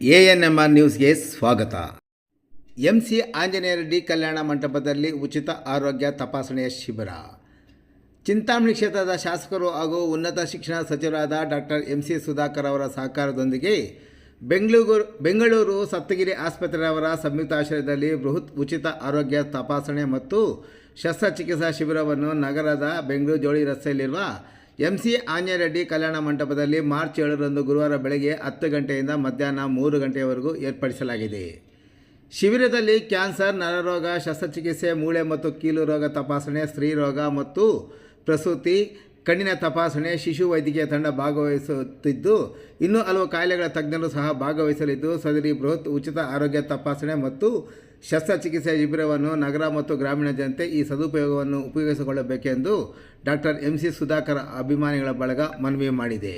A N M R ನ್ಯೂಸ್ಗೆ ಸ್ವಾಗತ. M C Anjaneya Reddy ಕಲ್ಯಾಣ ಮಂಟಪದಲ್ಲಿ ಉಚಿತ ಆರೋಗ್ಯ ತಪಾಸಣೆಯ ಶಿಬಿರ. ಚಿಂತಾಮಣಿ ಕ್ಷೇತ್ರದ ಶಾಸಕರು ಹಾಗೂ ಉನ್ನತ ಶಿಕ್ಷಣ ಸಚಿವರಾದ ಡಾಕ್ಟರ್ ಎಂ ಸಿ ಸುಧಾಕರ್ ಅವರ ಸಹಕಾರದೊಂದಿಗೆ ಬೆಂಗಳೂರು ಬೆಂಗಳೂರು ಸಪ್ತಗಿರಿ ಆಸ್ಪತ್ರೆಯವರ ಸಂಯುಕ್ತ ಆಶ್ರಯದಲ್ಲಿ ಬೃಹತ್ ಉಚಿತ ಆರೋಗ್ಯ ತಪಾಸಣೆ ಮತ್ತು ಶಸ್ತ್ರಚಿಕಿತ್ಸಾ ಶಿಬಿರವನ್ನು ನಗರದ ಬೆಂಗಳೂರು ಜೋಳಿ ರಸ್ತೆಯಲ್ಲಿರುವ ಎಂ ಸಿ ಕಲ್ಯಾಣ ಮಂಟಪದಲ್ಲಿ ಮಾರ್ಚ್ ಏಳರಂದು ಗುರುವಾರ ಬೆಳಗ್ಗೆ ಹತ್ತು ಗಂಟೆಯಿಂದ ಮಧ್ಯಾಹ್ನ ಮೂರು ಗಂಟೆಯವರೆಗೂ ಏರ್ಪಡಿಸಲಾಗಿದೆ. ಶಿಬಿರದಲ್ಲಿ ಕ್ಯಾನ್ಸರ್, ನರರೋಗ, ಶಸ್ತ್ರಚಿಕಿತ್ಸೆ, ಮೂಳೆ ಮತ್ತು ಕೀಲು ರೋಗ ತಪಾಸಣೆ, ಸ್ತ್ರೀರೋಗ ಮತ್ತು ಪ್ರಸೂತಿ ಕಣ್ಣಿನ ತಪಾಸಣೆ, ಶಿಶು ವೈದ್ಯಕೀಯ ತಂಡ ಭಾಗವಹಿಸುತ್ತಿದ್ದು, ಇನ್ನೂ ಹಲವು ಕಾಯಿಲೆಗಳ ತಜ್ಞರು ಸಹ ಭಾಗವಹಿಸಲಿದ್ದು, ಸದರಿ ಬೃಹತ್ ಉಚಿತ ಆರೋಗ್ಯ ತಪಾಸಣೆ ಮತ್ತು ಶಸ್ತ್ರಚಿಕಿತ್ಸೆ ಶಿಬಿರವನ್ನು ನಗರ ಮತ್ತು ಗ್ರಾಮೀಣ ಜನತೆ ಈ ಸದುಪಯೋಗವನ್ನು ಉಪಯೋಗಿಸಿಕೊಳ್ಳಬೇಕೆಂದು ಡಾಕ್ಟರ್ ಎಂ ಸಿ ಸುಧಾಕರ್ ಅಭಿಮಾನಿಗಳ ಬಳಗ ಮನವಿ ಮಾಡಿದೆ.